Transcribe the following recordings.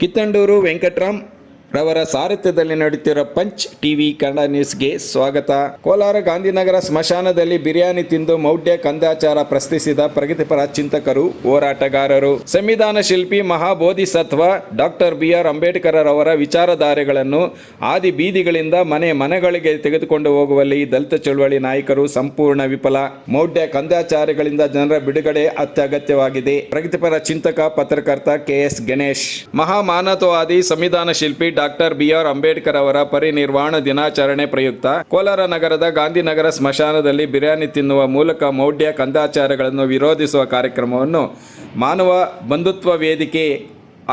ಕಿತ್ತಂಡೂರು ವೆಂಕಟ್ರಾಮ್ ರವರ ಸಾರಥ್ಯದಲ್ಲಿ ನಡೆಯುತ್ತಿರುವ punch TV Kannada ನ್ಯೂಸ್ಗೆ ಸ್ವಾಗತ. ಕೋಲಾರ ಗಾಂಧಿನಗರ ಸ್ಮಶಾನದಲ್ಲಿ ಬಿರಿಯಾನಿ ತಿಂದು ಮೌಢ್ಯ ಕಂದಾಚಾರ ಪ್ರಶ್ನಿಸಿದ ಪ್ರಗತಿಪರ ಚಿಂತಕರು, ಹೋರಾಟಗಾರರು. ಸಂವಿಧಾನ ಶಿಲ್ಪಿ ಮಹಾಬೋಧಿಸತ್ವ ಡಾಕ್ಟರ್ ಬಿ ಆರ್ ಅಂಬೇಡ್ಕರ್ ರವರ ವಿಚಾರಧಾರೆಗಳನ್ನು ಆದಿ ಬೀದಿಗಳಿಂದ ಮನೆ ಮನೆಗಳಿಗೆ ತೆಗೆದುಕೊಂಡು ಹೋಗುವಲ್ಲಿ ದಲಿತ ಚಳುವಳಿ ನಾಯಕರು ಸಂಪೂರ್ಣ ವಿಫಲ. ಮೌಢ್ಯ ಕಂದಾಚಾರಗಳಿಂದ ಜನರ ಬಿಡುಗಡೆ ಅತ್ಯಗತ್ಯವಾಗಿದೆ. ಪ್ರಗತಿಪರ ಚಿಂತಕ, ಪತ್ರಕರ್ತ ಕೆಎಸ್ ಗಣೇಶ್. ಮಹಾಮಾನತವಾದಿ, ಸಂವಿಧಾನ ಶಿಲ್ಪಿ ಡಾಕ್ಟರ್ ಬಿ ಆರ್ ಅಂಬೇಡ್ಕರ್ ಅವರ ಪರಿನಿರ್ವಾಣ ದಿನಾಚರಣೆ ಪ್ರಯುಕ್ತ ಕೋಲಾರ ನಗರದ ಗಾಂಧಿನಗರ ಸ್ಮಶಾನದಲ್ಲಿ ಬಿರಿಯಾನಿ ತಿನ್ನುವ ಮೂಲಕ ಮೌಢ್ಯ ಕಂದಾಚಾರಗಳನ್ನು ವಿರೋಧಿಸುವ ಕಾರ್ಯಕ್ರಮವನ್ನು ಮಾನವ ಬಂಧುತ್ವ ವೇದಿಕೆ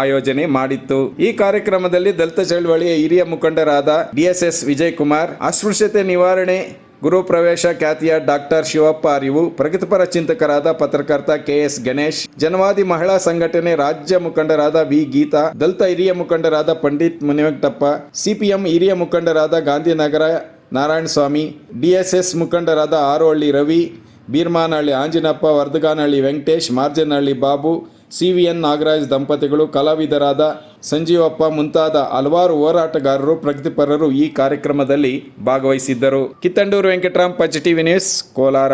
ಆಯೋಜನೆ ಮಾಡಿತ್ತು. ಈ ಕಾರ್ಯಕ್ರಮದಲ್ಲಿ ದಲಿತ ಚಳವಳಿಯ ಹಿರಿಯ ಮುಖಂಡರಾದ ಡಿಎಸ್ಎಸ್ ವಿಜಯ್ ಕುಮಾರ್ ಅಸ್ಪೃಶ್ಯತೆ ನಿವಾರಣೆ ಗುರು ಪ್ರವೇಶ ಖ್ಯಾತಿಯ ಡಾಕ್ಟರ್ ಶಿವಪ್ಪ ಅರಿವು, ಪ್ರಗತಿಪರ ಚಿಂತಕರಾದ ಪತ್ರಕರ್ತ ಕೆಎಸ್ ಗಣೇಶ್ ಜನವಾದಿ ಮಹಿಳಾ ಸಂಘಟನೆ ರಾಜ್ಯ ಮುಖಂಡರಾದ ವಿ ಗೀತಾ, ದಲಿತ ಹಿರಿಯ ಮುಖಂಡರಾದ ಪಂಡಿತ್ ಮುನಿವೆಂಕಟಪ್ಪ, ಸಿಪಿಎಂ ಹಿರಿಯ ಮುಖಂಡರಾದ ಗಾಂಧಿನಗರ ನಾರಾಯಣಸ್ವಾಮಿ, ಡಿಎಸ್ಎಸ್ ಮುಖಂಡರಾದ Arohalli Ravi, Beermanahalli Anjinappa, Vardhaganahalli Venkatesh, Marjanahalli Babu C V N Nagaraj ದಂಪತಿಗಳು ಕಲಾವಿದರಾದ ಸಂಜೀವಪ್ಪ ಮುಂತಾದ ಹಲವಾರು ಹೋರಾಟಗಾರರು, ಪ್ರಗತಿಪರರು ಈ ಕಾರ್ಯಕ್ರಮದಲ್ಲಿ ಭಾಗವಹಿಸಿದ್ದರು. ಕಿತ್ತಂಡೂರು ವೆಂಕಟರಾಮ್ ಪಂಚ ಟಿವಿ ನ್ಯೂಸ್, ಕೋಲಾರ.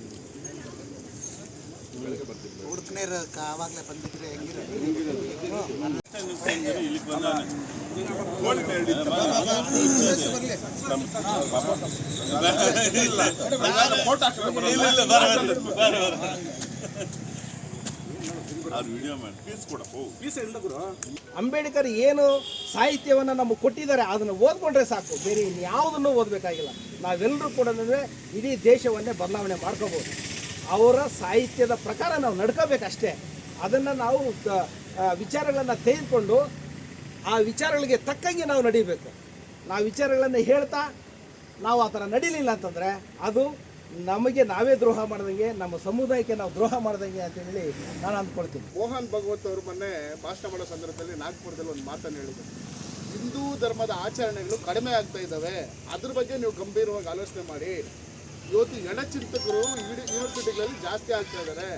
ಆವಾಗಲೇ ಬಂದಿದ್ರೆ ಅಂಬೇಡ್ಕರ್ ಏನು ಸಾಹಿತ್ಯವನ್ನು ನಮಗೆ ಕೊಟ್ಟಿದ್ದಾರೆ ಅದನ್ನು ಓದ್ಕೊಂಡ್ರೆ ಸಾಕು. ಬೇರೆ ಯಾವುದನ್ನು ಓದಬೇಕಾಗಿಲ್ಲ. ನಾವೆಲ್ಲರೂ ಕೂಡ ಅಂದರೆ ಇಡೀ ದೇಶವನ್ನೇ ಬದಲಾವಣೆ ಮಾಡ್ಕೋಬೋದು. ಅವರ ಸಾಹಿತ್ಯದ ಪ್ರಕಾರ ನಾವು ನಡ್ಕೋಬೇಕಷ್ಟೇ. ಅದನ್ನು ನಾವು ವಿಚಾರಗಳನ್ನು ತೆಗೆದುಕೊಂಡು ಆ ವಿಚಾರಗಳಿಗೆ ತಕ್ಕಂಗೆ ನಾವು ನಡಿಬೇಕು. ನಾವು ವಿಚಾರಗಳನ್ನು ಹೇಳ್ತಾ ನಾವು ಆ ಥರ ನಡೀಲಿಲ್ಲ ಅಂತಂದರೆ ಅದು ನಮಗೆ ನಾವೇ ದ್ರೋಹ ಮಾಡ್ದಂಗೆ, ನಮ್ಮ ಸಮುದಾಯಕ್ಕೆ ನಾವು ದ್ರೋಹ ಮಾಡ್ದಂಗೆ ಅಂತ ಹೇಳಿ ನಾನು ಅಂದ್ಕೊಳ್ತೀನಿ. ಮೋಹನ್ ಭಗವತ್ ಅವರು ಮೊನ್ನೆ ಭಾಷಣ ಮಾಡೋ ಸಂದರ್ಭದಲ್ಲಿ ನಾಗ್ಪುರದಲ್ಲಿ ಒಂದು ಮಾತನ್ನು ಹೇಳಿದರು. ಹಿಂದೂ ಧರ್ಮದ ಆಚರಣೆಗಳು ಕಡಿಮೆ ಆಗ್ತಾ ಇದ್ದಾವೆ. ಅದ್ರ ಬಗ್ಗೆ ನೀವು ಗಂಭೀರವಾಗಿ ಆಲೋಚನೆ ಮಾಡಿ. ಇವತ್ತು ಎಡಚಿಂತಕರು ಯೂನಿವರ್ಸಿಟಿಗಳಲ್ಲಿ ಜಾಸ್ತಿ ಆಗ್ತಾ ಇದ್ದಾರೆ.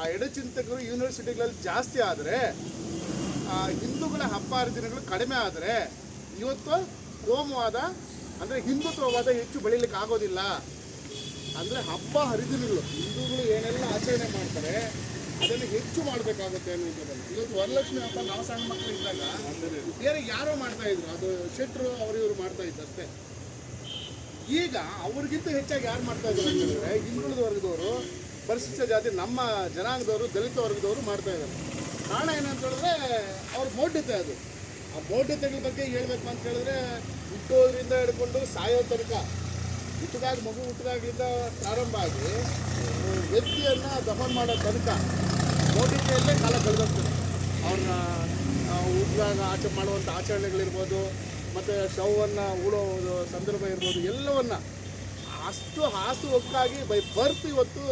ಆ ಎಡಚಿಂತಕರು ಯೂನಿವರ್ಸಿಟಿಗಳಲ್ಲಿ ಜಾಸ್ತಿ ಆದರೆ, ಆ ಹಿಂದೂಗಳ ಹಬ್ಬ ಹರಿದಿನಗಳು ಕಡಿಮೆ ಆದರೆ, ಇವತ್ತು ಕೋಮವಾದ ಅಂದರೆ ಹಿಂದುತ್ವವಾದ ಹೆಚ್ಚು ಬೆಳೀಲಿಕ್ಕೆ ಆಗೋದಿಲ್ಲ. ಅಂದರೆ ಹಬ್ಬ ಹರಿದಿನಗಳು, ಹಿಂದೂಗಳು ಏನೆಲ್ಲ ಆಚರಣೆ ಮಾಡ್ತಾರೆ, ಅದನ್ನು ಹೆಚ್ಚು ಮಾಡಬೇಕಾಗುತ್ತೆ ಅನ್ನುವಂಥದ್ದನ್ನು. ಇವತ್ತು ವರಲಕ್ಷ್ಮಿ ಹಬ್ಬ ನಾವು ಸಣ್ಣ ಮಕ್ಕಳು ಇದ್ದಾಗ ಬೇರೆ ಯಾರೋ ಮಾಡ್ತಾ ಇದ್ರು. ಅದು ಶೆಟ್ರು ಅವರು ಇವರು ಮಾಡ್ತಾ ಇದ್ದಷ್ಟೇ. ಈಗ ಅವ್ರಿಗಿಂತ ಹೆಚ್ಚಾಗಿ ಯಾರು ಮಾಡ್ತಾ ಇದ್ದಾರೆ ಅಂತಂದರೆ ಹಿಂದುಳಿದ ವರ್ಗದವರು, ಪರಿಶಿಷ್ಟ ಜಾತಿ ನಮ್ಮ ಜನಾಂಗದವರು, ದಲಿತ ವರ್ಗದವರು ಮಾಡ್ತಾ ಇದ್ದಾರೆ. ಕಾರಣ ಏನಂತ ಹೇಳಿದ್ರೆ ಅವ್ರ ಮೌಢ್ಯತೆ ಅದು. ಆ ಮೌಢ್ಯತೆಗಳ ಬಗ್ಗೆ ಹೇಳ್ಬೇಕು ಅಂತ ಹೇಳಿದ್ರೆ ಹುಟ್ಟೋದ್ರಿಂದ ಹಿಡ್ಕೊಂಡು ಸಾಯೋ ತನಕ ಹುಟ್ಟಿದಾಗ ಮಗು ಹುಟ್ಟಿದಾಗಲಿಂದ ಪ್ರಾರಂಭ ಆಗಿ ವ್ಯಕ್ತಿಯನ್ನು ದಮನ್ ಮಾಡೋ ತನಕ ಮೌಢ್ಯತೆಯಲ್ಲೇ ಕಾಲ ಕಳೆದೋಗ್ತದೆ. ಅವ್ರನ್ನ ಹುಟ್ಟಿದಾಗ ಆಚೆ ಮಾಡುವಂಥ ಆಚರಣೆಗಳಿರ್ಬೋದು ಮತ್ತು ಶವವನ್ನು ಉಳೋದು ಸಂದರ್ಭ ಇರ್ಬೋದು, ಎಲ್ಲವನ್ನು ಅಷ್ಟು ಹಾಸು ಹೊಕ್ಕಾಗಿ ಬೈ ಬರ್ತ್ ಇವತ್ತು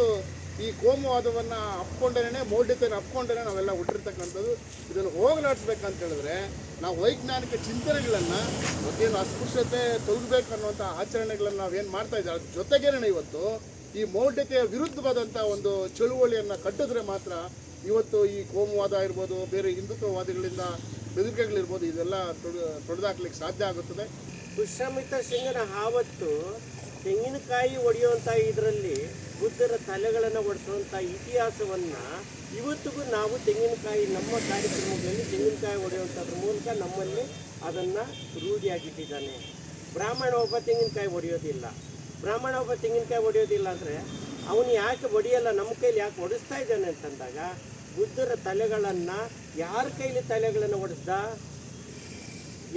ಈ ಕೋಮುವಾದವನ್ನು ಅಪ್ಕೊಂಡೇನೆ, ಮೌಢ್ಯತೆಯನ್ನು ಅಪ್ಕೊಂಡೇನೆ ನಾವೆಲ್ಲ ಹುಟ್ಟಿರ್ತಕ್ಕಂಥದ್ದು. ಇದನ್ನು ಹೋಗಲಾಡಿಸ್ಬೇಕಂತ ಹೇಳಿದ್ರೆ ನಾವು ವೈಜ್ಞಾನಿಕ ಚಿಂತನೆಗಳನ್ನು ಮತ್ತೇನು ಅಸ್ಪೃಶ್ಯತೆ ತೊಲಗಬೇಕು ಅನ್ನುವಂಥ ಆಚರಣೆಗಳನ್ನು ನಾವೇನು ಮಾಡ್ತಾ ಇದ್ದೀವಿ, ಅದ್ರ ಜೊತೆಗೇನೆ ಇವತ್ತು ಈ ಮೌಢ್ಯತೆಯ ವಿರುದ್ಧವಾದಂಥ ಒಂದು ಚಳುವಳಿಯನ್ನು ಕಟ್ಟಿದ್ರೆ ಮಾತ್ರ ಇವತ್ತು ಈ ಕೋಮುವಾದ ಇರ್ಬೋದು, ಬೇರೆ ಹಿಂದುತ್ವವಾದಿಗಳಿಂದ ಬೆದರಿಕೆಗಳಿರ್ಬೋದು, ಇದೆಲ್ಲ ತೊಡೆ, ತೊಡೆದಾಕ್ಲಿಕ್ಕೆ ಸಾಧ್ಯ ಆಗುತ್ತದೆ. ಪುಷ್ಯಮಿತ ಸಿಂಗನ ಆವತ್ತು ತೆಂಗಿನಕಾಯಿ ಒಡೆಯುವಂಥ ಇದರಲ್ಲಿ ಬುದ್ಧರ ತಲೆಗಳನ್ನು ಒಡಿಸುವಂಥ ಇತಿಹಾಸವನ್ನು ಇವತ್ತಿಗೂ ನಾವು ತೆಂಗಿನಕಾಯಿ ನಮ್ಮ ಕಾರ್ಯಕ್ರಮಗಳಲ್ಲಿ ತೆಂಗಿನಕಾಯಿ ಒಡೆಯುವಂಥದ್ರ ಮೂಲಕ ನಮ್ಮಲ್ಲಿ ಅದನ್ನು ರೂಢಿಯಾಗಿಟ್ಟಿದ್ದಾನೆ. ಬ್ರಾಹ್ಮಣ ಒಬ್ಬ ತೆಂಗಿನಕಾಯಿ ಒಡೆಯೋದಿಲ್ಲ. ಬ್ರಾಹ್ಮಣ ಒಬ್ಬ ತೆಂಗಿನಕಾಯಿ ಒಡೆಯೋದಿಲ್ಲ ಅಂದರೆ ಅವನು ಯಾಕೆ ಒಡೆಯಲ್ಲ? ನಮ್ಮ ಕೈಲಿ ಯಾಕೆ ಒಡಿಸ್ತಾ ಇದ್ದಾನೆ ಅಂತಂದಾಗ ಬುದ್ಧರ ತಲೆಗಳನ್ನು ಯಾರ ಕೈಲಿ ತಲೆಗಳನ್ನು ಒಡಿಸ್ದ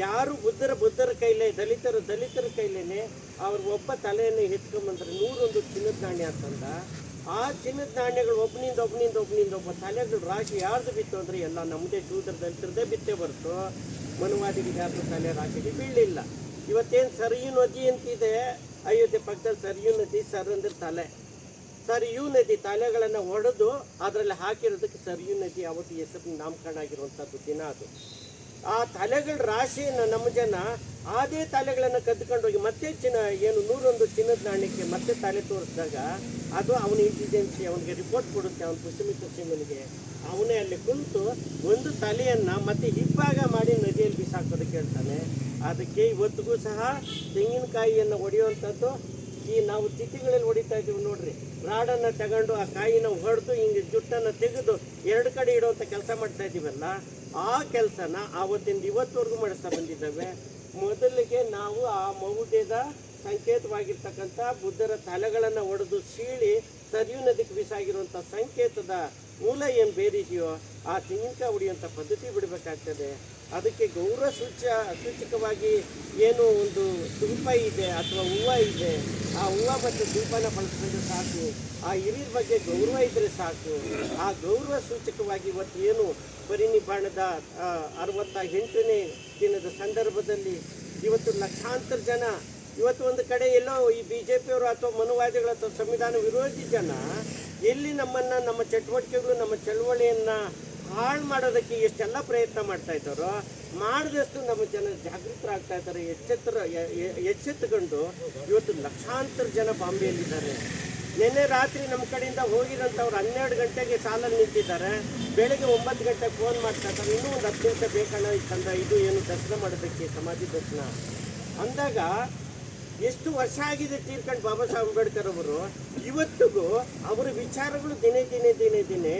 ಯಾರು ಬುದ್ಧರ ಬುದ್ಧರ ಕೈಲೇ, ದಲಿತರು ದಲಿತರ ಕೈಲೇನೆ ಅವ್ರ ಒಬ್ಬ ತಲೆಯನ್ನು ಎತ್ಕೊಂಬಂದ್ರೆ ನೂರೊಂದು ಚಿನ್ನದ ನಾಣ್ಯ ಅಂತಂದ ಆ ಚಿನ್ನದ ನಾಣ್ಯಗಳು ಒಬ್ಬನಿಂದ ಒಬ್ಬನಿಂದ ಒಬ್ಬನಿಂದ ಒಬ್ಬ ತಲೆಗಳು ರಾಶಿ ಯಾರ್ದು ಬಿತ್ತು ಅಂದರೆ ಎಲ್ಲ ನಮ್ಮದೇ ಶೂದ್ರ ದಲಿತರದೇ ಬಿತ್ತೇ ಬರ್ತು ಮನುವಾದಿಗೆ ಯಾರ್ದು ತಲೆ ರಾಶಿಗೆ ಬೀಳಲಿಲ್ಲ. ಇವತ್ತೇನು ಸರಿಯು ನದಿ ಅಂತಿದೆ? ಅಯೋಧ್ಯೆ ಪಕ್ಕದಲ್ಲಿ ಸರಿಯು ನದಿ, ಸರ್ ಅಂದ್ರೆ ತಲೆ. ಸರಿಯು ನದಿ ತಲೆಗಳನ್ನು ಹೊಡೆದು ಅದರಲ್ಲಿ ಹಾಕಿರೋದಕ್ಕೆ ಸರಿಯು ನದಿ ಅವತ್ತು ಹೆಸರು ನಾಮಕರಣ ಆಗಿರುವಂಥದ್ದು ದಿನ ಅದು. ಆ ತಲೆಗಳ ರಾಶಿಯನ್ನು ನಮ್ಮ ಜನ ಅದೇ ತಲೆಗಳನ್ನು ಕದ್ದುಕೊಂಡು ಹೋಗಿ ಮತ್ತೆ ಚಿನ್ನ, ಏನು ನೂರೊಂದು ಚಿನ್ನದ ನಾಣ್ಯಕ್ಕೆ ಮತ್ತೆ ತಲೆ ತೋರಿಸಿದಾಗ ಅದು ಅವನ ಇಂಟೆಲಿಜೆನ್ಸಿ ಅವನಿಗೆ ರಿಪೋರ್ಟ್ ಕೊಡುತ್ತೆ, ಅವನ ಕುಸುಮಿತ ಸಿಂಗನಿಗೆ ಅವನೇ ಅಲ್ಲಿ ಕುಂತು ಒಂದು ತಲೆಯನ್ನು ಮತ್ತೆ ಹಿಪ್ಪಾಗ ಮಾಡಿ ನದಿಯಲ್ಲಿ ಬಿಸಾಕೋದಕ್ಕೆ ಹೇಳ್ತಾನೆ. ಅದಕ್ಕೆ ಇವತ್ತಿಗೂ ಸಹ ತೆಂಗಿನಕಾಯಿಯನ್ನು ಹೊಡೆಯುವಂಥದ್ದು ಈ ನಾವು ತಿಥಿಗಳಲ್ಲಿ ಹೊಡಿತಾ ಇದ್ದೀವಿ ನೋಡ್ರಿ. ರಾಡನ್ನು ತಗೊಂಡು ಆ ಕಾಯಿನ ಹೊಡೆದು ಹಿಂಗೆ ಜುಟ್ಟನ್ನು ತೆಗೆದು ಎರಡು ಕಡೆ ಇಡುವಂಥ ಕೆಲಸ ಮಾಡ್ತಾ ಇದ್ದೀವಲ್ಲ, ಆ ಕೆಲಸನ ಆವತ್ತಿಂದ ಇವತ್ತವರೆಗೂ ಮಾಡಿಸ್ತಾ ಬಂದಿದ್ದಾವೆ. ಮೊದಲಿಗೆ ನಾವು ಆ ಮೌಢ್ಯದ ಸಂಕೇತವಾಗಿರ್ತಕ್ಕಂಥ ಬುದ್ಧರ ತಲೆಗಳನ್ನು ಒಡೆದು ಸೀಳಿ ಸರಿಯು ನದಿಗೆ ಬಿಸಾಗಿರುವಂಥ ಸಂಕೇತದ ಮೂಲ ಏನು ಬೇರಿದೆಯೋ ಆ ತಿಂಕ ಹೊಡೆಯುವಂಥ ಪದ್ಧತಿ ಬಿಡಬೇಕಾಗ್ತದೆ. ಅದಕ್ಕೆ ಗೌರವ ಸೂಚ ಸೂಚಕವಾಗಿ ಏನು ಒಂದು ತುಂಪ ಇದೆ ಅಥವಾ ಹೂವು ಇದೆ, ಆ ಹೂವು ಮತ್ತು ಧೂಪನ ಬಳಸ್ಕೊಂಡ್ರೆ ಸಾಕು. ಆ ಹಿರಿಯರ ಬಗ್ಗೆ ಗೌರವ ಇದ್ದರೆ ಸಾಕು. ಆ ಗೌರವ ಸೂಚಕವಾಗಿ ಇವತ್ತು ಏನು ಪರಿನಿಬ್ಬಾಣದ ಅರವತ್ತ ಎಂಟನೇ ದಿನದ ಸಂದರ್ಭದಲ್ಲಿ ಇವತ್ತು ಲಕ್ಷಾಂತರ ಜನ, ಇವತ್ತು ಒಂದು ಕಡೆ ಎಲ್ಲೋ ಈ ಬಿ ಜೆ ಪಿಯವರು ಅಥವಾ ಮನುವಾದಿಗಳು ಅಥವಾ ಸಂವಿಧಾನ ವಿರೋಧಿ ಜನ, ಎಲ್ಲಿ ನಮ್ಮನ್ನು, ನಮ್ಮ ಚಟುವಟಿಕೆಗಳು, ನಮ್ಮ ಚಳವಳಿಯನ್ನು ಹಾಳು ಮಾಡೋದಕ್ಕೆ ಎಷ್ಟೆಲ್ಲ ಪ್ರಯತ್ನ ಮಾಡ್ತಾ ಇದ್ದಾರೋ, ಮಾಡಿದಷ್ಟು ನಮ್ಮ ಜನ ಜಾಗೃತರಾಗ್ತಾ ಇದ್ದಾರೆ. ಎಚ್ಚೆತ್ತರ ಎಚ್ಚೆತ್ತುಕೊಂಡು ಇವತ್ತು ಲಕ್ಷಾಂತರ ಜನ ಬಾಂಬೆಯಲ್ಲಿದ್ದಾರೆ. ನಿನ್ನೆ ರಾತ್ರಿ ನಮ್ಮ ಕಡೆಯಿಂದ ಹೋಗಿದಂಥವ್ರು ಹನ್ನೆರಡು ಗಂಟೆಗೆ ಸಾಲಲ್ಲಿ ನಿಂತಿದ್ದಾರೆ. ಬೆಳಗ್ಗೆ ಒಂಬತ್ತು ಗಂಟೆಗೆ ಫೋನ್ ಮಾಡ್ತಾ ಇದ್ದಾರೆ. ಇನ್ನೂ ಒಂದು ಹತ್ತು ನಿಮಿಷ ಬೇಕಣ್ಣ ಇದು ಏನು ದರ್ಶನ ಮಾಡೋದಕ್ಕೆ ಸಮಾಧಿ ದರ್ಶನ? ಅಂದಾಗ ಎಷ್ಟು ವರ್ಷ ಆಗಿದೆ ತೀರ್ಕೊಂಡು ಬಾಬಾ ಸಾಹೇಬ್ ಅಂಬೇಡ್ಕರ್ ಅವರು? ಇವತ್ತಿಗೂ ಅವರ ವಿಚಾರಗಳು ದಿನೇ ದಿನೇ ದಿನೇ ದಿನೇ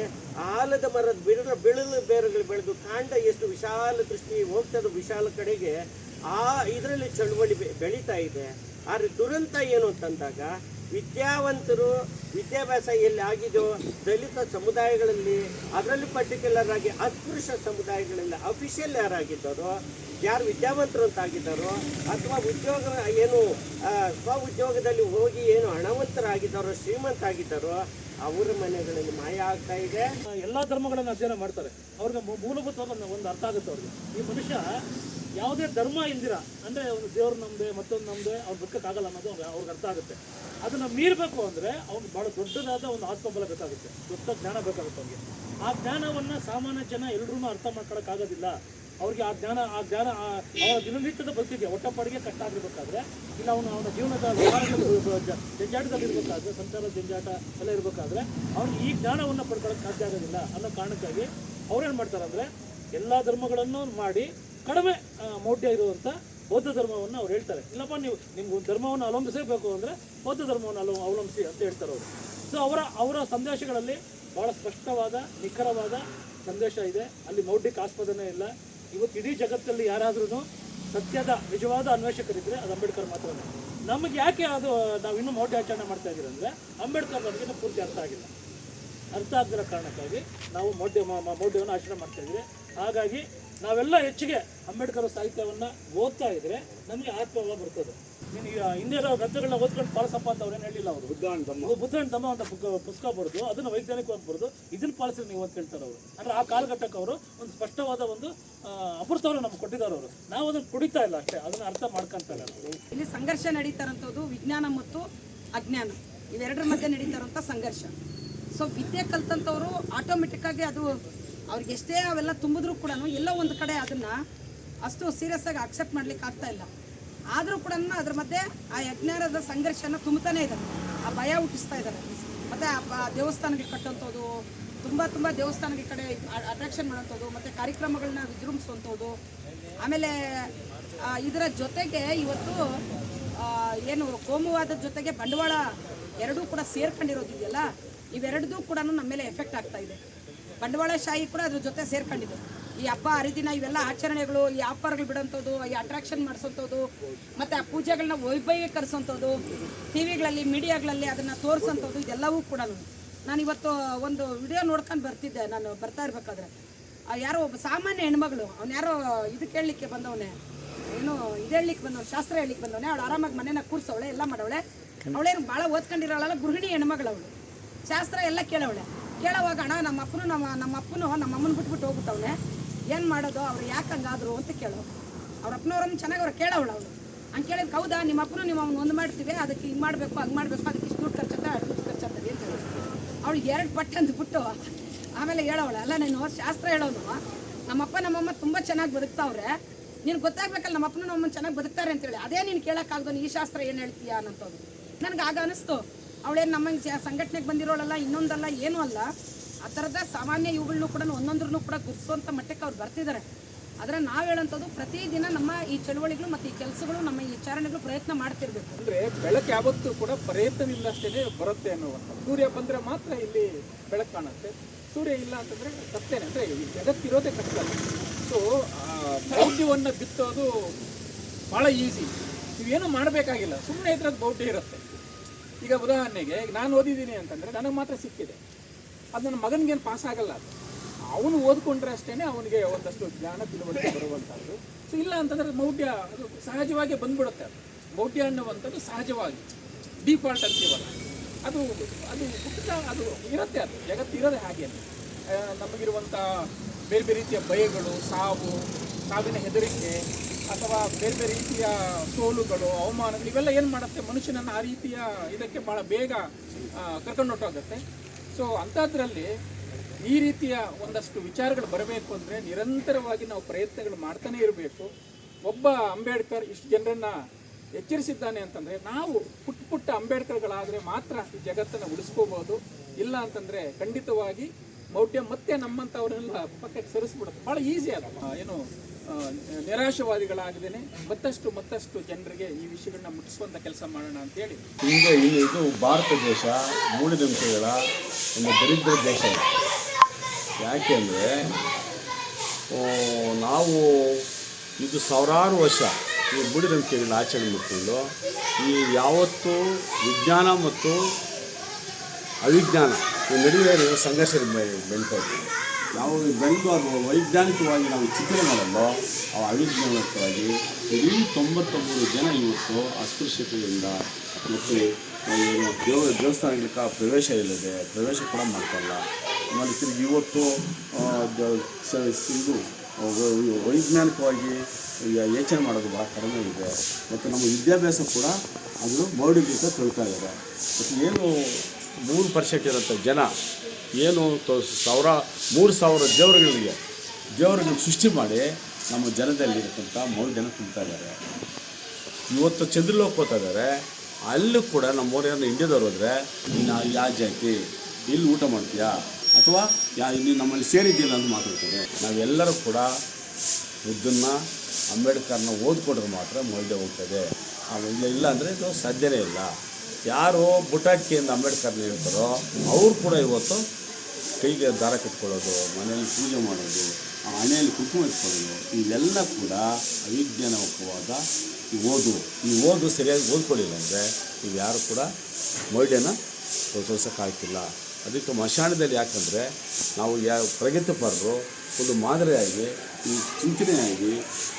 ಆಲದ ಮರದ ಬಿರುಳ ಬಿಳಲು ಬೇರುಗಳು ಬೆಳೆದು ಕಾಂಡ ಎಷ್ಟು ವಿಶಾಲ ದೃಷ್ಟಿ ಹೋಗ್ತದೆ ವಿಶಾಲ ಕಡೆಗೆ ಆ ಇದರಲ್ಲಿ ಚಳುವಳಿ ಬೆಳೀತಾ ಇದೆ. ಆದರೆ ದುರಂತ ಏನು ಅಂತಂದಾಗ ವಿದ್ಯಾವಂತರು ವಿದ್ಯಾಭ್ಯಾಸ ಎಲ್ಲಿ ಆಗಿದೆಯೋ ದಲಿತ ಸಮುದಾಯಗಳಲ್ಲಿ ಅದರಲ್ಲಿ ಪರ್ಟಿಕ್ಯುಲರ್ ಆಗಿ ಅಸ್ಪೃಶ್ಯ ಸಮುದಾಯಗಳಲ್ಲಿ ಅಫಿಷಿಯಲ್ ಯಾರಾಗಿದ್ದಾರೋ ಯಾರು ವಿದ್ಯಾವಂತರು ಅಂತ ಆಗಿದ್ದಾರೋ ಅಥವಾ ಉದ್ಯೋಗ ಏನು ಸ್ವ ಉದ್ಯೋಗದಲ್ಲಿ ಹೋಗಿ ಏನು ಹಣವಂತರಾಗಿದ್ದಾರೋ ಶ್ರೀಮಂತ ಆಗಿದ್ದಾರೋ ಅವರ ಮನೆಗಳಲ್ಲಿ ಮಾಯ ಆಗ್ತಾ ಇದೆ. ಎಲ್ಲ ಧರ್ಮಗಳನ್ನು ಅಧ್ಯಯನ ಮಾಡ್ತಾರೆ. ಅವ್ರಿಗೆ ಮೂಲಭೂತವಾಗಿ ಒಂದು- ಅರ್ಥ ಆಗುತ್ತೆ ಅವ್ರಿಗೆ. ಈ ಮನುಷ್ಯ ಯಾವುದೇ ಧರ್ಮ ಇಲ್ದಿರ, ಅಂದರೆ ಒಂದು ದೇವ್ರ ನಮ್ಮದೆ ಮತ್ತೊಂದು ನಮ್ಮದೆ ಅವ್ರು ಬದುಕಕ್ಕಾಗಲ್ಲ ಅನ್ನೋದು ಅವ್ರಿಗೆ ಅವ್ರಿಗೆ ಅರ್ಥ ಆಗುತ್ತೆ. ಅದನ್ನು ಮೀರಬೇಕು ಅಂದರೆ ಅವ್ನಿಗೆ ಭಾಳ ದೊಡ್ಡದಾದ ಒಂದು ಆತ್ಮಬಲ ಬೇಕಾಗುತ್ತೆ. ದೊಡ್ಡ ಜ್ಞಾನ ಬೇಕಾಗುತ್ತೆ ಅವ್ರಿಗೆ ಆ ಜ್ಞಾನವನ್ನು ಸಾಮಾನ್ಯ ಜನ ಎಲ್ಲರೂ ಅರ್ಥ ಮಾಡ್ಕೊಳಕ್ಕಾಗೋದಿಲ್ಲ ಅವ್ರಿಗೆ ಆ ಜ್ಞಾನ ಆ ಜ್ಞಾನ ಅವನ ದಿನನಿತ್ಯದ ಬದುಕಿಗೆ ಕಷ್ಟ ಆಗಿರ್ಬೇಕಾದ್ರೆ ಇಲ್ಲ ಅವನು ಅವನ ಜೀವನದ ಜಂಜಾಟದಲ್ಲಿ ಇರಬೇಕಾದ್ರೆ ಸಂಸಾರ ಜಂಜಾಟ ಎಲ್ಲ ಇರಬೇಕಾದ್ರೆ ಅವ್ರಿಗೆ ಈ ಜ್ಞಾನವನ್ನು ಪಡ್ಕೊಳ್ಳೋಕೆ ಸಾಧ್ಯ ಆಗೋದಿಲ್ಲ ಅನ್ನೋ ಕಾರಣಕ್ಕಾಗಿ ಅವ್ರೇನು ಮಾಡ್ತಾರೆ ಅಂದರೆ, ಎಲ್ಲ ಧರ್ಮಗಳನ್ನು ಮಾಡಿ ಕಡಿಮೆ ಮೌಢ್ಯ ಇರುವಂಥ ಬೌದ್ಧ ಧರ್ಮವನ್ನು ಅವ್ರು ಹೇಳ್ತಾರೆ. ಇಲ್ಲಪ್ಪ, ನೀವು, ನಿಮ್ಗೆ ಧರ್ಮವನ್ನು ಅವಲಂಬಿಸಬೇಕು ಅಂದರೆ ಬೌದ್ಧ ಧರ್ಮವನ್ನು ಅಲ ಅವಲಂಬಿಸಿ ಅಂತ ಹೇಳ್ತಾರೆ ಅವರು. ಸೊ ಅವರ ಅವರ ಸಂದೇಶಗಳಲ್ಲಿ ಭಾಳ ಸ್ಪಷ್ಟವಾದ, ನಿಖರವಾದ ಸಂದೇಶ ಇದೆ. ಅಲ್ಲಿ ಮೌಢ್ಯಕ್ಕೆ ಆಸ್ಪದನೇ ಇಲ್ಲ. ಇವತ್ತು ಇಡೀ ಜಗತ್ತಲ್ಲಿ ಯಾರಾದ್ರೂ ಸತ್ಯದ, ನಿಜವಾದ ಅನ್ವೇಷಕರಿದ್ರೆ ಅದು ಅಂಬೇಡ್ಕರ್ ಮಾತ್ರ ನಮಗೆ ಯಾಕೆ ಅದು, ನಾವು ಇನ್ನೂ ಮೌಢ್ಯಾಚರಣೆ ಮಾಡ್ತಾ ಇದ್ದೀರಿ ಅಂದರೆ ಅಂಬೇಡ್ಕರ್ ನಮಗೆ ಪೂರ್ತಿ ಅರ್ಥ ಆಗಿಲ್ಲ. ಅರ್ಥ ಆಗದಿರೋ ಕಾರಣಕ್ಕಾಗಿ ನಾವು ಮೌಢ್ಯ ಮೌಢ್ಯವನ್ನು ಆಚರಣೆ ಮಾಡ್ತಾ ಇದ್ದೀವಿ. ಹಾಗಾಗಿ ನಾವೆಲ್ಲ ಹೆಚ್ಚಿಗೆ ಅಂಬೇಡ್ಕರ್ ಸಾಹಿತ್ಯವನ್ನು ಓದ್ತಾ ಇದ್ದರೆ ನಮಗೆ ಆತ್ಮವಾಗಿ ಬರ್ತದೆ. ನೀನು ಈಗ ಹಿಂದೆ ಇರೋ ಗ್ರಂಥಗಳನ್ನ ಓದ್ಕೊಂಡು ಪಾಲಿಸಪ್ಪ ಅಂತ ಅವ್ರೇನು ಹೇಳಿಲ್ಲ ಅವರು? ಬುದ್ಧ ಬುದ್ಧನ ತಮ್ಮ ಅಂತ ಪುಸ್ತಕ ಬರೆದು ಅದನ್ನು ವೈಜ್ಞಾನಿಕವಾಗಿ ಬರೆದು ಇದನ್ನ ಪಾಲಿಸಿದ್ರೆ ನೀವು ಅಂತ ಹೇಳ್ತಾರೆ ಅವರು. ಅಂದ್ರೆ ಆ ಕಾಲಘಟ್ಟಕ್ಕೆ ಅವರು ಒಂದು ಸ್ಪಷ್ಟವಾದ ಒಂದು ಅಪೃತವನ್ನು ನಮ್ಗೆ ಕೊಟ್ಟಿದ್ದಾರೆ ಅವರು. ನಾವು ಅದನ್ನು ಕುಡಿತಾ ಇಲ್ಲ ಅಷ್ಟೇ ಅದನ್ನ ಅರ್ಥ ಮಾಡ್ಕೊಂತ ಇಲ್ಲ ಇಲ್ಲಿ ಸಂಘರ್ಷ ನಡೀತಾರಂಥದ್ದು ವಿಜ್ಞಾನ ಮತ್ತು ಅಜ್ಞಾನ. ಇವೆರಡರ ಮಧ್ಯೆ ನಡೀತಾರಂಥ ಸಂಘರ್ಷ. ಸೊ ವಿದ್ಯೆ ಕಲ್ತಂಥವ್ರು ಆಟೋಮೆಟಿಕ್ಕಾಗಿ ಅದು ಅವ್ರಿಗೆ ಎಷ್ಟೇ ಅವೆಲ್ಲ ತುಂಬಿದ್ರೂ ಕೂಡ ಎಲ್ಲೋ ಒಂದು ಕಡೆ ಅದನ್ನ ಅಷ್ಟು ಸೀರಿಯಸ್ ಆಗಿ ಅಕ್ಸೆಪ್ಟ್ ಮಾಡ್ಲಿಕ್ಕೆ ಆಗ್ತಾ ಇಲ್ಲ. ಆದರೂ ಕೂಡ ಅದ್ರ ಮಧ್ಯೆ ಆ ಯಜ್ಞಾನದ ಸಂಘರ್ಷನ ತುಂಬತಾನೆ ಇದ್ದಾರೆ. ಆ ಭಯ ಹುಟ್ಟಿಸ್ತಾ ಇದ್ದಾರೆ. ಮತ್ತು ಆ ದೇವಸ್ಥಾನಗಳು ಕಟ್ಟುವಂಥದ್ದು, ತುಂಬ ತುಂಬ ದೇವಸ್ಥಾನಗಳ ಕಡೆ ಅಟ್ರಾಕ್ಷನ್ ಮಾಡೋಂಥದ್ದು ಮತ್ತು ಕಾರ್ಯಕ್ರಮಗಳನ್ನ ವಿಜೃಂಭಿಸುವಂಥದ್ದು. ಆಮೇಲೆ ಇದರ ಜೊತೆಗೆ ಇವತ್ತು ಏನು ಕೋಮುವಾದದ ಜೊತೆಗೆ ಬಂಡವಾಳ ಎರಡೂ ಕೂಡ ಸೇರ್ಕೊಂಡಿರೋದಿದೆಯಲ್ಲ, ಇವೆರಡೂ ಕೂಡ ನಮ್ಮ ಮೇಲೆ ಎಫೆಕ್ಟ್ ಆಗ್ತಾ ಇದೆ. ಬಂಡವಾಳಶಾಹಿ ಕೂಡ ಅದ್ರ ಜೊತೆ ಸೇರ್ಕೊಂಡಿದೆ. ಈ ಹಬ್ಬ, ಹರಿದಿನ ಇವೆಲ್ಲ ಆಚರಣೆಗಳು, ಈ ಆಫರ್ಗಳು ಬಿಡೋಂಥದ್ದು, ಈ ಅಟ್ರಾಕ್ಷನ್ ಮಾಡಿಸೋಂಥದ್ದು, ಮತ್ತು ಆ ಪೂಜೆಗಳನ್ನ ವೈಭವೀಕರಿಸೋಂಥದ್ದು ಟಿ ವಿಗಳಲ್ಲಿ ಮೀಡಿಯಾಗಳಲ್ಲಿ ಅದನ್ನು ತೋರಿಸೋಂಥದ್ದು, ಇದೆಲ್ಲವೂ ಕೂಡ ನಾನು. ಇವತ್ತು ಒಂದು ವಿಡಿಯೋ ನೋಡ್ಕೊಂಡು ಬರ್ತಿದ್ದೆ, ನಾನು ಬರ್ತಾ ಇರಬೇಕಾದ್ರೆ. ಯಾರೋ ಒಬ್ಬ ಸಾಮಾನ್ಯ ಹೆಣ್ಮಗಳು, ಅವ್ನು ಯಾರೋ ಇದು ಕೇಳಲಿಕ್ಕೆ ಬಂದವನೇ, ಏನು ಇದು ಹೇಳಲಿಕ್ಕೆ ಬಂದವನು, ಶಾಸ್ತ್ರ ಹೇಳಲಿಕ್ಕೆ ಬಂದವನೇ, ಅವಳು ಆರಾಮಾಗಿ ಮನೇನ ಕೂರಿಸವಳೆ, ಎಲ್ಲ ಮಾಡವಳೆ. ಅವಳೇನು ಭಾಳ ಓದ್ಕೊಂಡಿರೋಳಲ್ಲ, ಗೃಹಿಣಿ ಹೆಣ್ಮಗಳು ಅವಳು. ಶಾಸ್ತ್ರ ಎಲ್ಲ ಕೇಳವಳೆ. ಕೇಳೋವಾಗ, ಅಣ್ಣ ನಮ್ಮ ಅಪ್ಪನು ನಮ್ಮ ನಮ್ಮ ಅಪ್ಪನು ನಮ್ಮ ಅಮ್ಮನ ಬಿಟ್ಬಿಟ್ಟು ಹೋಗ್ಬಿಟ್ಟವನೆ. ಏನು ಮಾಡೋದು? ಅವ್ರು ಯಾಕೆ ಹಂಗಾದ್ರು ಅಂತ ಕೇಳೋ ಅವ್ರ ಅಪ್ಪನವ್ರನ್ನ ಚೆನ್ನಾಗಿ ಅವ್ರು ಕೇಳವಳು ಅವಳು. ಹಂಗೆ ಕೇಳಿದ್ರೆ ಹೌದಾ? ನಿಮ್ಮ ಅಪ್ಪನು ನಿಮ್ಮ ಅವ್ನು ಒಂದು ಮಾಡ್ತೀವಿ. ಅದಕ್ಕೆ ಹಿಂಗೆ ಮಾಡಬೇಕು, ಹಂಗೆ ಮಾಡಬೇಕು, ಅದಕ್ಕೆ ಇಷ್ಟು ದುಡ್ಡು ಖರ್ಚುತ್ತೆ, ಅಷ್ಟು ದುಡ್ಡು ಖರ್ಚಾಗ್ತದೆ ಅಂತ ಅವಳು ಎರಡು ಪಟ್ಟೆ ಅಂದ್ಬಿಟ್ಟು ಆಮೇಲೆ ಹೇಳೋವಳು, ಅಲ್ಲ, ನಾನು ಶಾಸ್ತ್ರ ಹೇಳೋನು. ನಮ್ಮಪ್ಪ, ನಮ್ಮಮ್ಮ ತುಂಬ ಚೆನ್ನಾಗಿ ಬದುಕ್ತಾವ್ರೆ. ನೀನು ಗೊತ್ತಾಗ್ಬೇಕಲ್ಲ ನಮ್ಮ ಅಪ್ಪನ ನಮ್ಮನ್ನು ಚೆನ್ನಾಗಿ ಬದುಕ್ತಾರೆ ಅಂತೇಳಿ ಅದೇ ನೀನು ಕೇಳೋಕ್ಕಾಗ್ದು ಈ ಶಾಸ್ತ್ರ ಏನು ಹೇಳ್ತೀಯಾ? ಅನ್ನೋದು. ನನಗೆ ಆಗ ಅನಿಸ್ತು. ಅವಳೇನು ನಮ್ಮ ಸಂಘಟನೆಗೆ ಬಂದಿರೋಳಲ್ಲ, ಇನ್ನೊಂದಲ್ಲ, ಏನೂ ಅಲ್ಲ. ಆ ಥರದ ಸಾಮಾನ್ಯ ಇವುಗಳನ್ನೂ ಕೂಡ ಒಂದೊಂದ್ರೂ ಕೂಡ ಗುರ್ಸುವಂಥ ಮಟ್ಟಕ್ಕೆ ಅವ್ರು ಬರ್ತಿದ್ದಾರೆ. ಆದರೆ ನಾವು ಹೇಳೋಂಥದ್ದು ಪ್ರತಿದಿನ ನಮ್ಮ ಈ ಚಳುವಳಿಗಳು ಮತ್ತು ಈ ಕೆಲಸಗಳು ನಮ್ಮ ಈ ವಿಚಾರಣೆಗಳು ಪ್ರಯತ್ನ ಮಾಡ್ತಿರ್ಬೇಕು. ಅಂದರೆ ಬೆಳಕು ಯಾವತ್ತೂ ಕೂಡ ಪ್ರಯತ್ನವಿಲ್ಲಷ್ಟೇ ಬರುತ್ತೆ ಅನ್ನುವಂಥ ಸೂರ್ಯ ಬಂದರೆ ಮಾತ್ರ ಇಲ್ಲಿ ಬೆಳಕು ಕಾಣುತ್ತೆ. ಸೂರ್ಯ ಇಲ್ಲ ಅಂತಂದರೆ ತಪ್ಪೇನೆ. ಅಂದರೆ ಈ ಜಗತ್ತಿರೋದೇ ಕಷ್ಟ. ಸೊ ಬೌದ್ಯವನ್ನು ಬಿತ್ತೋದು ಭಾಳ ಈಸಿ ನೀವೇನು ಮಾಡಬೇಕಾಗಿಲ್ಲ. ಸುಮ್ಮನೆ ಇದ್ರದ್ದು ಬೌದ್ಯ ಇರುತ್ತೆ. ಈಗ ಉದಾಹರಣೆಗೆ ನಾನು ಓದಿದ್ದೀನಿ ಅಂತಂದರೆ ನನಗೆ ಮಾತ್ರ ಸಿಕ್ಕಿದೆ. ಅದು ನನ್ನ ಮಗನಿಗೇನು ಪಾಸ್ ಆಗಲ್ಲ ಅದು. ಅವನು ಓದ್ಕೊಂಡ್ರೆ ಅಷ್ಟೇ ಅವನಿಗೆ ಒಂದಷ್ಟು ಜ್ಞಾನ ತಿಳುವಳಿಕೆ ಬರುವಂಥದ್ದು ಸೊ ಇಲ್ಲ ಅಂತಂದ್ರೆ ಮೌಢ್ಯ, ಅದು ಸಹಜವಾಗಿ ಬಂದ್ಬಿಡುತ್ತೆ ಅದು. ಮೌಢ್ಯ ಅನ್ನುವಂಥದ್ದು ಸಹಜವಾಗಿ. ಡಿಫಾಲ್ಟ್ ಅಂತೀವಲ್ಲ ಅದು ಅದು ಹುಟ್ಟಿದ, ಅದು ಇರುತ್ತೆ ಅದು. ಜಗತ್ತು ಇರೋದೇ ಹಾಗೆ ನಮಗಿರುವಂಥ ಬೇರೆ ಬೇರೆ ರೀತಿಯ ಭಯಗಳು, ಸಾವು, ಸಾವಿನ ಹೆದರಿಕೆ, ಅಥವಾ ಬೇರೆ ಬೇರೆ ರೀತಿಯ ಸೋಲುಗಳು, ಅವಮಾನಗಳು, ಇವೆಲ್ಲ ಏನು ಮಾಡುತ್ತೆ? ಮನುಷ್ಯನನ್ನು ಆ ರೀತಿಯ ಇದಕ್ಕೆ ಭಾಳ ಬೇಗ ಕರ್ಕೊಂಡು ಹೊಟ್ಟೋಗುತ್ತೆ ಸೊ ಅಂಥದ್ರಲ್ಲಿ ಈ ರೀತಿಯ ಒಂದಷ್ಟು ವಿಚಾರಗಳು ಬರಬೇಕು ಅಂದರೆ ನಿರಂತರವಾಗಿ ನಾವು ಪ್ರಯತ್ನಗಳು ಮಾಡ್ತಾನೆ ಇರಬೇಕು. ಒಬ್ಬ ಅಂಬೇಡ್ಕರ್ ಇಷ್ಟು ಜನರನ್ನು ಎಚ್ಚರಿಸಿದ್ದಾನೆ ಅಂತಂದರೆ ನಾವು ಪುಟ್ಟ ಪುಟ್ಟ ಅಂಬೇಡ್ಕರ್ಗಳಾದರೆ ಮಾತ್ರ ಈ ಜಗತ್ತನ್ನು ಉಳಿಸ್ಕೋಬೋದು. ಇಲ್ಲ ಅಂತಂದರೆ ಖಂಡಿತವಾಗಿ ಮೌಢ್ಯ ಮತ್ತೆ ನಮ್ಮಂಥವ್ರನ್ನೆಲ್ಲ ಪಕ್ಕಕ್ಕೆ ಸರಿಸ್ಬಿಡುತ್ತೆ. ಭಾಳ ಈಸಿ ಅದು ಏನು ನಿರಾಶವಾದಿಗಳಾಗದೇನೆ ಮತ್ತಷ್ಟು ಮತ್ತಷ್ಟು ಜನರಿಗೆ ಈ ವಿಷಯಗಳನ್ನ ಮುಟ್ಟಿಸುವಂಥ ಕೆಲಸ ಮಾಡೋಣ ಅಂತೇಳಿ ಈಗ ಇದು ಭಾರತ ದೇಶ ಮೂಢನಂಬಿಕೆಗಳ ಒಂದು ದರಿದ್ರ ದೇಶ ಯಾಕೆಂದ್ರೆ ನಾವು ಇದು ಸಾವಿರಾರು ವರ್ಷ ಈ ಮೂಢನಂಬಿಕೆಗಳನ್ನ ಆಚರಣೆ ಮಾಡಿಕೊಂಡು, ಈ ಯಾವತ್ತೂ ವಿಜ್ಞಾನ ಮತ್ತು ಅವಿಜ್ಞಾನ ಈ ನಡುವೆ ಸಂಘರ್ಷ ಇದ್ದೀವಿ ನಾವು ಅದು ವೈಜ್ಞಾನಿಕವಾಗಿ ನಾವು ಚಿಂತನೆ ಮಾಡಲು ಅವು ಅವಿಜ್ಞಾನಿಕವಾಗಿ ಇಡೀ ಮೂರು ಜನ ಇವತ್ತು ಅಸ್ಪೃಶ್ಯತೆಯಿಂದ ಮತ್ತು ಏನು ದೇವ ದೇವಸ್ಥಾನಗಳಿಗೆ ಪ್ರವೇಶ ಇಲ್ಲದೆ ಪ್ರವೇಶ ಕೂಡ ಮಾಡ್ತಾರಲ್ಲ. ಆಮೇಲೆ ತಿರುಗಿ ಇವತ್ತು ಆ, ಇದು ವೈಜ್ಞಾನಿಕವಾಗಿ ಯೋಚನೆ ಮಾಡೋದು ಭಾಳ ಕಡಿಮೆ ಇದೆ. ಮತ್ತು ನಮ್ಮ ವಿದ್ಯಾಭ್ಯಾಸ ಕೂಡ ಅದು ಮೌಢ್ಯದಿಂದ ತೊಳ್ತಾ ಇದೆ. ಮತ್ತು ಏನು ಮೂರು ಪರ್ಸೆಂಟ್ ಇರೋಂಥ ಜನ ಏನು ಸಾವಿರ, ಮೂರು ಸಾವಿರ ದೇವರುಗಳಿಗೆ ದೇವರುಗಳನ್ನ ಸೃಷ್ಟಿ ಮಾಡಿ ನಮ್ಮ ಜನದಲ್ಲಿ ಇರತಕ್ಕಂಥ ಮೌಢ್ಯನ ತುಂಬ್ತಾ ಇದ್ದಾರೆ. ಇವತ್ತು ಚಂದ್ರಲೋಕ ಹೋಗ್ತಾ ಇದ್ದಾರೆ. ಅಲ್ಲೂ ಕೂಡ ನಮ್ಮ ಊರಿನ ಇಂಡಿಯಾದವ್ರು ಹೋದರೆ ನೀನು ಯಾವ ಜಾತಿ ಇಲ್ಲಿ ಊಟ ಮಾಡ್ತೀಯಾ? ಅಥವಾ ಯಾ ನೀನು ನಮ್ಮಲ್ಲಿ ಸೇರಿದ್ದಿಲ್ಲ ಅಂತ ಮಾತಾಡ್ತಾರೆ. ನಾವೆಲ್ಲರೂ ಕೂಡ ಬುದ್ಧನ್ನ, ಅಂಬೇಡ್ಕರ್ನ ಓದ್ಕೊಟ್ರೆ ಮಾತ್ರ ಮೌಲ್ಯ ಹೋಗ್ತದೆ. ಇಲ್ಲ ಅಂದರೆ ಇದು ಸಾಧ್ಯವೇ ಇಲ್ಲ. ಯಾರು ಬುಟಾಕಿಯಿಂದ ಅಂಬೇಡ್ಕರ್ನ ಹೇಳ್ತಾರೋ, ಅವ್ರು ಕೂಡ ಇವತ್ತು ಕೈಗೆ ದಾರ ಕಟ್ಕೊಳ್ಳೋದು, ಮನೆಯಲ್ಲಿ ಪೂಜೆ ಮಾಡೋದು, ಆ ಹಣೆಯಲ್ಲಿ ಕುಂಕುಮ ಇಟ್ಕೊಳ್ಳೋದು ಇವೆಲ್ಲ ಕೂಡ ಅವಿಜ್ಞಾನಕವಾದ ಈ ಓದು. ಈ ಓದು ಸರಿಯಾಗಿ ಓದ್ಕೊಳ್ಳಿಲ್ಲ ಅಂದರೆ ನೀವು ಯಾರು ಕೂಡ ಮೌಢ್ಯನ ತೋರಿಸೋಕ್ಕಾಗ್ತಿಲ್ಲ ಅದಕ್ಕೆ ಮಶಾಣದಲ್ಲಿ ಯಾಕಂದರೆ ನಾವು ಯಾವ ಪ್ರಗತಿಪರರು, ಒಂದು ಮಾದರಿಯಾಗಿ ಈ ಚಿಂತನೆಯಾಗಿ,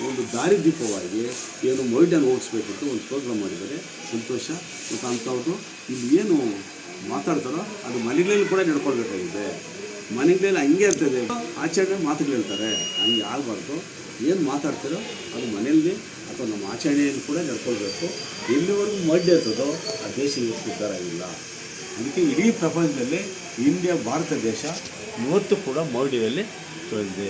ಒಂದು ದಾರಿದೀಪವಾಗಿ ಏನು ಮೌಢ್ಯನ ಓಡಿಸ್ಬೇಕಂತ ಒಂದು ಪ್ರೋಗ್ರಾಮ್ ಮಾಡಿದರೆ ಸಂತೋಷ. ಮತ್ತು ಅಂಥವ್ರು ಇಲ್ಲಿ ಏನು ಮಾತಾಡ್ತಾರೋ ಅದು ಮನೆಗಳಲ್ಲಿ ಕೂಡ ನಡ್ಕೊಳ್ಬೇಕಾಗಿದೆ. ಮನೆಗಳಲ್ಲಿ ಹಂಗೆ ಇರ್ತದೆ ಆಚರಣೆ ಮಾತುಗಳು ಹೇಳ್ತಾರೆ. ಹಂಗೆ ಆಗಬಾರ್ದು. ಏನು ಮಾತಾಡ್ತಾರೋ ಅದು ಮನೆಯಲ್ಲಿ ಅಥವಾ ನಮ್ಮ ಆಚರಣೆಯಲ್ಲಿ ಕೂಡ ನಡ್ಕೊಳ್ಬೇಕು. ಎಲ್ಲಿವರೆಗೂ ಮಡ್ಡಿ ಇರ್ತದೋ ಆ ದೇಶ ಇವತ್ತು ಆಗಿಲ್ಲ ಅದಕ್ಕೆ ಇಡೀ ಪ್ರಪಂಚದಲ್ಲಿ ಇಂಡಿಯಾ, ಭಾರತ ದೇಶ ಇವತ್ತು ಕೂಡ ಮೌಢ್ಯದಲ್ಲಿ ತೊಳೆದಿದೆ